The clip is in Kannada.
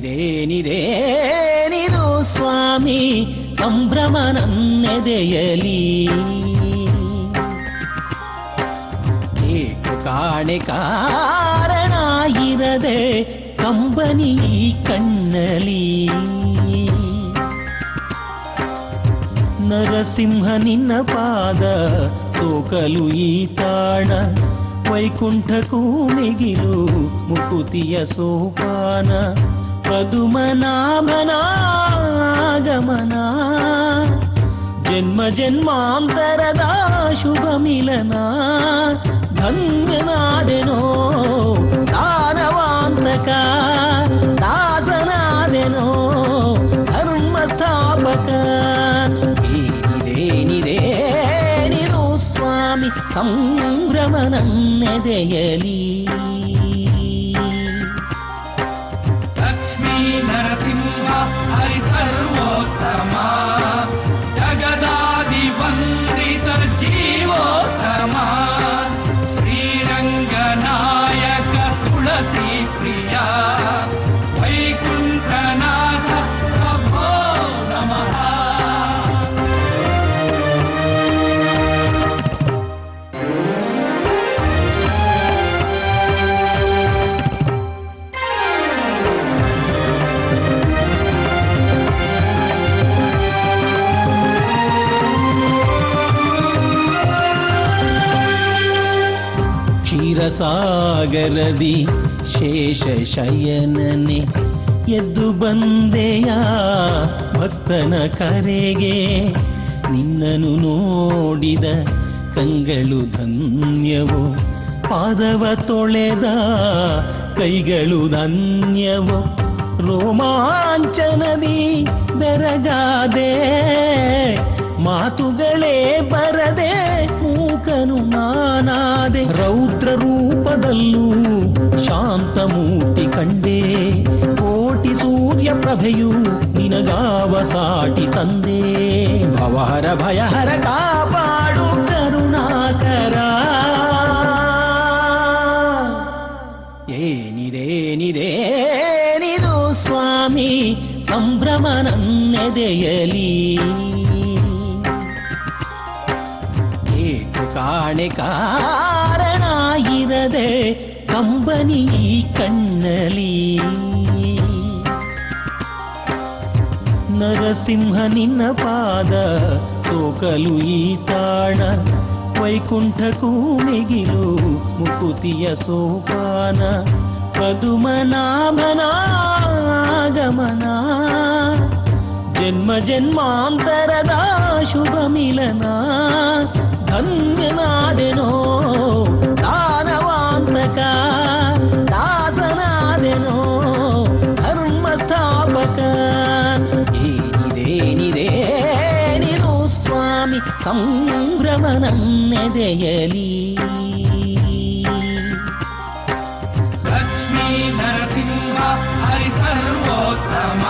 ಇದೇನಿದೇನಿದು ಸ್ವಾಮಿ ಸಂಭ್ರಮ ನನ್ನೆದೆಯಲಿ ಏಕು ಕಾಣೆ ಕಾರಣ ಇರದೆ ಕಂಬನಿ ಕಣ್ಣಲಿ? ನರಸಿಂಹ ನಿನ್ನ ಪಾದ ತೋಕಲು ಈ ತಾಣ ವೈಕುಂಠಕೂ ಮಿಗಿಲು ಮುಕುತಿಯ ಸೋಪಾನ. పదుమనాభనాగమనా జన్మ జన్మాంతరదా శుభమిలనా ధన్యనాదెనో దానవాంతక దాసనాదెనో ధర్మస్థాపక. ేనిదేనిదేనిదో స్వామి సంభ్రమనన్నదయలీ Sarama. ಕ್ಷೀರಸಾಗರದಿ ಶೇಷ ಶಯನನೆ ಎದ್ದು ಬಂದೆಯ ಭಕ್ತನ ಕರೆಗೆ? ನಿನ್ನನು ನೋಡಿದ ಕಂಗಳು ಧನ್ಯವು? ಪಾದವ ತೊಳೆದ ಕೈಗಳು ಧನ್ಯವು? ರೋಮಾಂಚನದಿ ಬೆರಗಾದೆ, ಮಾತುಗಳೇ ಬರದೆ ಮೂಕನು ನಾನಾದೆ ರೌದ್ರ ರೂಪದಲ್ಲೂ ಶಾಂತ ಮೂರ್ತಿ ಕಂಡೆ ಕೋಟಿ ಸೂರ್ಯ ಪ್ರಭೆಯು ನಿನಗಾವ ಸಾಟಿ ತಂದೆ ಭವಹರ ಭಯಹರ ಕಾಪಾಡು ಕರುಣಾಕರ ಏನಿದೇನಿದೇನಿದು ಸ್ವಾಮಿ ಸಂಭ್ರಮ ಕಾಣೆ ಕಾರಣ ಇರದೆ ಕಂಬನಿ ಈ ಕಣ್ಣಲಿ ನರಸಿಂಹ ನಿನ್ನ ಪಾದ ಸೋಕಲು ಈ ತಾಣ. ವೈಕುಂಠಕ್ಕೂ ಮಿಗಿಲು ಮುಕುತಿಯ ಸೋಪಾನ. ಪದುಮನಾಭನಾಗಮನ ಜನ್ಮ ಜನ್ಮಾಂತರದ ಶುಭ ಮಿಲನ ಧನ್ಯನಾದೆನೋ ದಾನವಾಂತಕ ದಾಸನಾದೆನೋ ಧರ್ಮ ಸ್ಥಾಪಕ ಏನಿದೇನಿದೇನಿದು ಸ್ವಾಮಿ ಸಂಭ್ರಮ ನನ್ನೆದೆಯಲಿ ಲಕ್ಷ್ಮೀ ನರಸಿಂಹ ಹರಿ ಸರ್ವೋತ್ತಮ